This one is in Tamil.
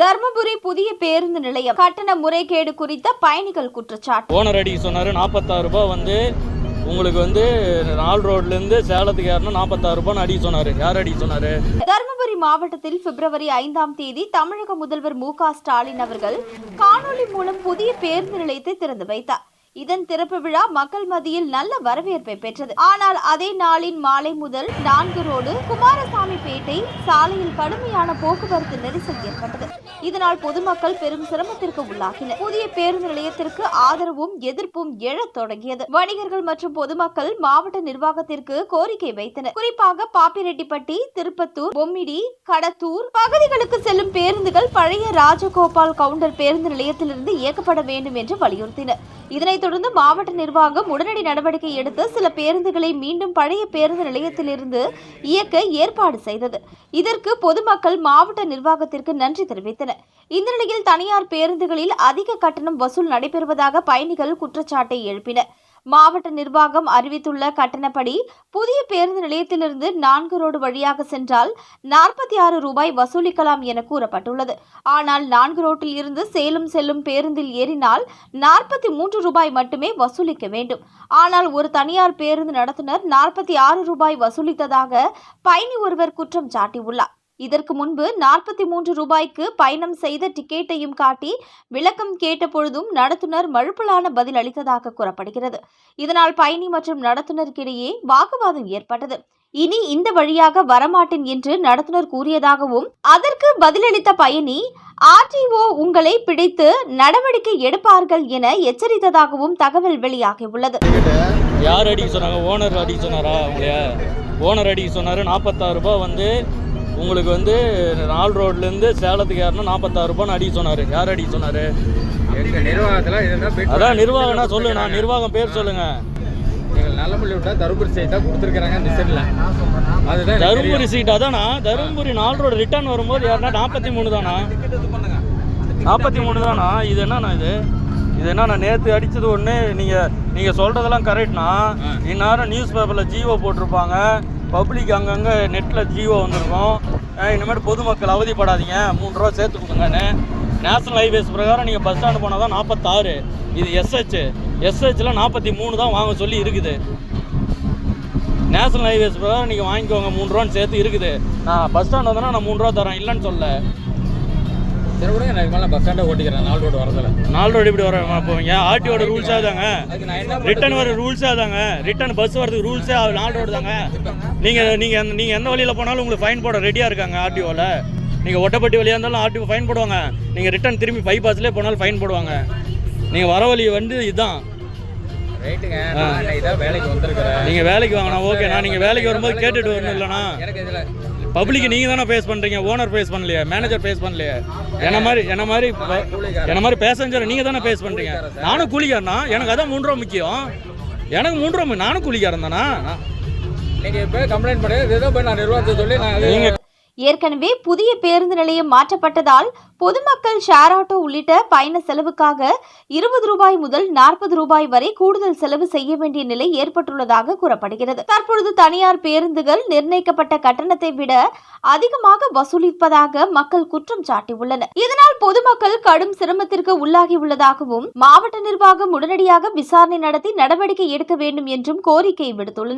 தர்மபுரி புதிய பேருந்து நிலையம் கட்டண முறைகேடு குறித்த பயணிகள் குற்றச்சாட்டு. ஓனர் அடிக்க சொன்னார் நாற்பத்தாறு ரூபாய் வந்து உங்களுக்கு வந்து நால் ரோட்லேருந்து சேலத்துக்கு ஏறணும் நாற்பத்தாறு ரூபான்னு அடிக்க சொன்னார். யார் அடிக்க சொன்னார்? தருமபுரி மாவட்டத்தில் பிப்ரவரி ஐந்தாம் தேதி தமிழக முதல்வர் மு ஸ்டாலின் அவர்கள் காணொலி மூலம் புதிய பேருந்து நிலையத்தை திறந்து வைத்தார். இதன் திறப்பு விழா மக்கள் மத்தியில் நல்ல வரவேற்பை பெற்றது. ஆனால் அதே நாளின் மாலை முதல் நான்கு ரோடு குமாரசாமி பேட்டை சாலையில் கடுமையான போக்குவரத்து நெரிசல் ஏற்பட்டது. இதனால் பொதுமக்கள் பெரும் சிரமத்திற்கு உள்ளாகினர். புதிய பேருந்து நிலையத்திற்கு ஆதரவும் எதிர்ப்பும் எழத் தொடங்கியது. வணிகர்கள் மற்றும் பொதுமக்கள் மாவட்ட நிர்வாகத்திற்கு கோரிக்கை வைத்தனர். குறிப்பாக பாப்பிரெட்டிப்பட்டி திருப்பத்தூர் பொம்மிடி கடத்தூர் பகுதிகளுக்கு செல்லும் பேருந்துகள் பழைய ராஜகோபால் கவுண்டர் பேருந்து நிலையத்திலிருந்து இயக்கப்பட வேண்டும் என்று வலியுறுத்தினர். இதனைத் தொடர்ந்து மாவட்ட நிர்வாகம் உடனடி நடவடிக்கை எடுத்து சில பேருந்துகளை மீண்டும் பழைய பேருந்து நிலையத்திலிருந்து இயக்க ஏற்பாடு செய்தது. இதற்கு பொதுமக்கள் மாவட்ட நிர்வாகத்திற்கு நன்றி தெரிவித்தனர். இந்த நிலையில் தனியார் பேருந்துகளில் அதிக கட்டணம் வசூல் நடைபெறுவதாக பயணிகள் குற்றச்சாட்டை எழுப்பினர். மாவட்ட நிர்வாகம் அறிவித்துள்ள கட்டணப்படி புதிய பேருந்து நிலையத்திலிருந்து நான்கு ரோடு வழியாக சென்றால் நாற்பத்தி ஆறு ரூபாய் வசூலிக்கலாம் என கூறப்பட்டுள்ளது. ஆனால் நான்கு ரோட்டில் இருந்து சேலம் செல்லும் பேருந்தில் ஏறினால் நாற்பத்தி மூன்று ரூபாய் மட்டுமே வசூலிக்க வேண்டும். ஆனால் ஒரு தனியார் பேருந்து நடத்துனர் நாற்பத்தி ஆறு ரூபாய் வசூலித்ததாக பயணி ஒருவர் குற்றம் சாட்டியுள்ளார். இதற்கு முன்பு நாற்பத்தி மூன்று ரூபாய்க்கு பயணம் செய்த டிக்கெட்டையும் காட்டி விளக்கம் கேட்ட பொழுதும் நடத்துனர் மழுப்பலான பதில் அளித்ததாக கூறப்படுகிறது. இதனால் பயணி மற்றும் நடத்துனருக்கிடையே வாக்குவாதம் ஏற்பட்டது. இனி இந்த வழியாக வரமாட்டேன் என்று நடத்துனர் கூறியதாகவும் அதற்கு பதிலளித்த பயணி ஆர்டிஓ உங்களை பிடித்து நடவடிக்கை எடுப்பார்கள் என எச்சரித்ததாகவும் தகவல் வெளியாகியுள்ளது. யார் அடிக்க சொன்னாங்க? ஓனர் அடிக்க சொன்னாரா? உங்களைய ஓனர் அடிக்க சொன்னாரு. நாற்பத்தாறு ரூபாய் வந்து உங்களுக்கு வந்து நால் ரோட்லேருந்து சேலத்துக்கு ஏறணும் நாற்பத்தாறு ரூபான்னு அடிக்க சொன்னார். யார் அடிக்க சொன்னார்? எங்க நிர்வாகத்துல அதான் நிர்வாகம்னா சொல்லுங்க நான் நிர்வாகம் பேர் சொல்லுங்க. எங்கள் நல்ல பள்ளி விட்டா தருமபுரி சைடு தான் கொடுத்துருக்காங்க இந்த செல்ல அதுதான் தருமபுரி. சீட் அதானா தருமபுரி நாலு ரோடு ரிட்டர்ன் வரும்போது யாருன்னா நாற்பத்தி மூணு தானா? நாற்பத்தி மூணு தானா? இது என்னண்ணா இது? இது என்னண்ணா நேற்று அடித்தது ஒன்று நீங்கள் நீங்கள் சொல்கிறதெல்லாம் கரெக்ட்னா இந்நேரம் நியூஸ் பேப்பரில் ஜியோ போட்டிருப்பாங்க. பப்ளிக் அங்கங்கே நெட்டில் ஜியோ வந்திருக்கும். அஹ் பொதுமக்கள் அவதிப்படாதீங்க. மூணு ரூபா சேர்த்து கொடுங்கன்னு. நேஷனல் ஹைவேஸ் பிரகாரம் நீங்கள் பஸ் ஸ்டாண்டு போனால் தான் நாற்பத்தாறு இது எஸ்ஹெச் எஸ்ஹெச்சில் நாற்பத்தி மூணு தான் வாங்க சொல்லி இருக்குது. நேஷனல் ஹைவேஸ் பிரகாரம் நீங்கள் வாங்கிக்கோங்க. மூணு ரூபான்னு சேர்த்து இருக்குது. நான் பஸ் ஸ்டாண்ட் வந்தேன்னா நான் மூணு ரூபா தரேன். இல்லைன்னு சொல்ல சரி விடுங்க நான் மேலே பஸ் ஸ்டாண்டை ஓட்டிக்கிறேன். நாலு ரோடு வரதில்ல. நாலு ரோடு எப்படி வர போவீங்க? ஆர்டிஓட ரூல்ஸாக தாங்க. ரிட்டர்ன் வர ரூல்ஸாக தாங்க. ரிட்டர்ன் பஸ் வரதுக்கு ரூல்ஸே நாலு ரோடு தாங்க. நீங்கள் நீங்கள் நீங்கள் எந்த வழியில் போனாலும் உங்களுக்கு ஃபைன் போட ரெடியாக இருக்காங்க ஆர்டிஓவில் நீங்கள் ஒட்டப்பட்டி வழியாக இருந்தாலும் ஆர்டிஓ ஃபைன் போடுவாங்க. நீங்கள் ரிட்டர்ன் திரும்பி பைபாஸ்லேயே போனாலும் ஃபைன் போடுவாங்க. நீங்கள் வர வழி வந்து இதுதான் நீங்கள் வேலைக்கு வாங்கண்ணா ஓகேண்ணா நீங்கள் வேலைக்கு வரும்போது கேட்டுட்டு வரணும் இல்லைண்ணா பப்ளிக் நீங்கள் தானே ஃபேஸ் பண்ணுறீங்க ஓனர் ஃபேஸ் பண்ணலையே மேனேஜர் ஃபேஸ் பண்ணலையே. என்ன மாதிரி என்ன மாதிரி என்ன மாதிரி பேசஞ்சர் நீங்கள் தானே ஃபேஸ் பண்ணுறீங்க நானும் கூலிக்காரனா எனக்கு அதான் மூணு ரூபா முக்கியம். எனக்கு மூணு ரூபா நானும் கூலிக்காரன் தானா? நீங்கள் இப்போ கம்ப்ளைண்ட் பண்ணி இதை போய் நான் நிர்வாகத்தை சொல்லி நான் ஏற்கனவே புதிய பேருந்து நிலையம் மாற்றப்பட்டதால் பொதுமக்கள் ஷேர் ஆட்டோ உள்ளிட்ட பயண செலவுக்காக இருபது ரூபாய் முதல் நாற்பது ரூபாய் வரை கூடுதல் செலவு செய்ய வேண்டிய நிலை ஏற்பட்டுள்ளதாக கூறப்படுகிறது. தற்பொழுது தனியார் பேருந்துகள் நிர்ணயிக்கப்பட்ட கட்டணத்தை விட அதிகமாக வசூலிப்பதாக மக்கள் குற்றம் சாட்டியுள்ளனர். இதனால் பொதுமக்கள் கடும் சிரமத்திற்கு உள்ளாகியுள்ளதாகவும் மாவட்ட நிர்வாகம் உடனடியாக விசாரணை நடத்தி நடவடிக்கை எடுக்க வேண்டும் என்றும் கோரிக்கை விடுத்துள்ளனர்.